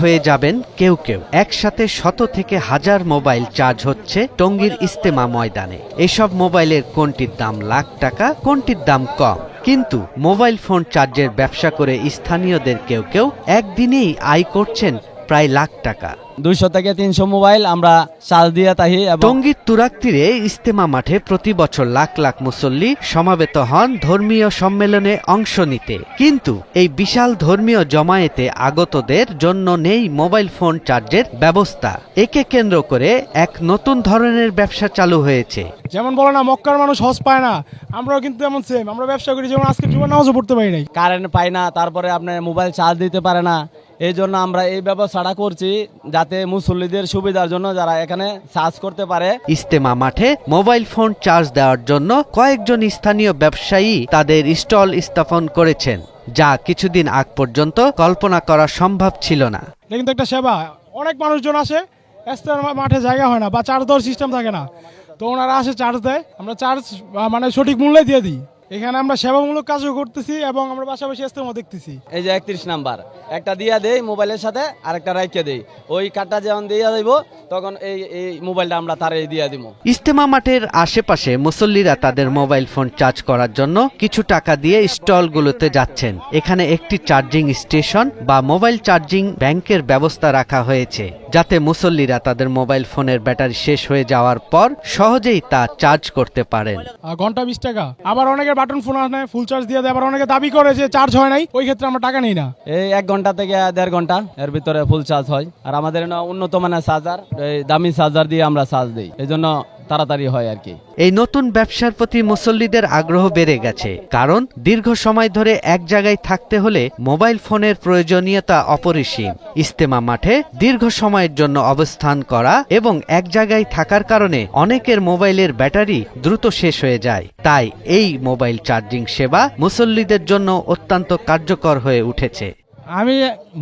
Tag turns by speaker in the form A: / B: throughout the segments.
A: হয়ে যাবেন কেউ কেউ। একসাথে শত থেকে হাজার মোবাইল চার্জ হচ্ছে টঙ্গীর ইস্তেমা ময়দানে। এসব মোবাইলের কোনটির দাম লাখ টাকা, কোনটির দাম কম? কিন্তু মোবাইল ফোন চার্জের ব্যবসা করে স্থানীয়দের কেউ কেউ একদিনেই আয় করছেন প্রায় লাখ টাকা।
B: দুইশো থেকে তিনশো মোবাইল আমরা চার্জ দিয়ে এবং
A: টঙ্গীর তুরাক তীরে ইস্তেমা মাঠে প্রতি বছর লাখ লাখ মুসল্লি সমাবেত হন ধর্মীয় সম্মেলনে অংশ নিতে। কিন্তু এই বিশাল ধর্মীয় জমায়েতে আগতদের জন্য নেই মোবাইল ফোন চার্জের ব্যবস্থা। একে কেন্দ্র করে এক নতুন ধরনের ব্যবসা চালু হয়েছে।
C: যেমন বলে না মক্কার মানুষ হজ পায় না। আমরাও কিন্তু এমন সেম আমরা ব্যবসা করি যেমন আজকে জীবন নামাজও পড়তে পারি নাই।
B: কারেন্ট পাই না তারপরে আপনার মোবাইল চার্জ দিতে পারে না। এই জন্য আমরা এই ব্যবস্থাটা করছি যাতে মুসল্লিদের সুবিধার জন্য যারা এখানে চার্জ করতে পারে।
A: ইস্তেমা মাঠে মোবাইল ফোন চার্জ দেওয়ার জন্য কয়েকজন স্থানীয় ব্যবসায়ী তাদের স্টল স্থাপন করেছেন যা কিছুদিন আগ পর্যন্ত কল্পনা করা সম্ভব ছিল না।
C: কিন্তু একটা সেবা। অনেক মানুষজন আসে মাঠে জায়গা হয় না বা চার্জ দেওয়ার সিস্টেম থাকে না। তো ওনারা আসে চার্জ দেয়। আমরা চার্জ মানে সঠিক মূল্যে দিয়ে দিই। এখানে আমরা সেবামূলক কাজও করতেছি এবং আমরা পাশাপাশি ইস্তেমা দেখতেছি।
B: এই যে একত্রিশ নাম্বার একটা দিয়া দেই মোবাইলের সাথে আরেকটা রাইখে দেই। ওই কার্ডটা যখন দিয়ে দেবো তখন এই এই মোবাইলটা আমরা তারে দিয়ে দিব
A: ইস্তেমা মাঠের আশেপাশে মুসল্লিরা তাদের মোবাইল ফোন চার্জ করার জন্য কিছু টাকা দিয়ে স্টলগুলোতে যাচ্ছেন। এখানে একটি চার্জিং স্টেশন বা মোবাইল চার্জিং ব্যাংকের ব্যবস্থা রাখা হয়েছে। যাতে মুসল্লিরা তাদের মোবাইল ফোনের ব্যাটারি শেষ হয়ে যাওয়ার পর সহজেই তা চার্জ করতে পারেন।
C: ঘণ্টা বিশ টাকা। আবার অনেকের বাটন ফোন আসে ফুল চার্জ দিয়ে দেয় আবার অনেকে দাবি করে যে চার্জ হয় নাই ওই ক্ষেত্রে আমরা টাকা নেই না।
B: এই এক ঘণ্টা থেকে দেড় ঘণ্টা এর ভিতরে ফুল চার্জ হয়। আর আমাদের এখানে উন্নত মানের চার্জার এই দামি চার্জার দিয়ে আমরা চার্জ দিই। এই জন্য তাড়াতাড়ি হয় আর কি।
A: এই নতুন ব্যবসার প্রতি মুসল্লিদের আগ্রহ বেড়ে গেছে, কারণ দীর্ঘ সময় ধরে এক জায়গায় থাকতে হলে মোবাইল ফোনের প্রয়োজনীয়তা অপরিসীম। ইস্তেমা মাঠে দীর্ঘ সময়ের জন্য অবস্থান করা এবং এক জায়গায় থাকার কারণে অনেকের মোবাইলের ব্যাটারি দ্রুত শেষ হয়ে যায়। তাই এই মোবাইল চার্জিং সেবা মুসল্লিদের জন্য অত্যন্ত কার্যকর হয়ে উঠেছে।
D: আমি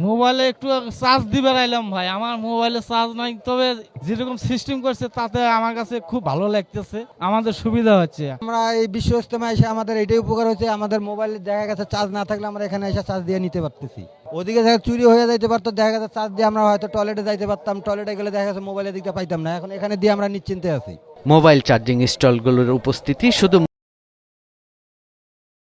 D: মোবাইলে একটু চার্জ দিবে রাইলাম ভাই। আমার মোবাইলে চার্জ নাই তবে যেরকম সিস্টেম করছে তাতে আমার কাছে খুব ভালো লাগতেছে। আমাদের সুবিধা হচ্ছে।
E: আমরা এই বিশ্ব ইস্তেমায় এসে আমাদের এটাই উপকার হচ্ছে আমাদের মোবাইলে দেখা গেছে চার্জ না থাকলে আমরা এখানে এসে চার্জ দিয়ে নিতে পারতেছি। ওদিকে দেখা চুরি হয়ে যাইতে পারতো দেখা গেছে চার্জ দিয়ে আমরা হয়তো টয়লেটে যাইতে পারতাম টয়লেটে গেলে দেখা গেছে মোবাইলের দিকটা পাইতাম না। এখন এখানে দিয়ে আমরা নিশ্চিন্তে আছি।
A: মোবাইল চার্জিং স্টলগুলোর উপস্থিতি শুধু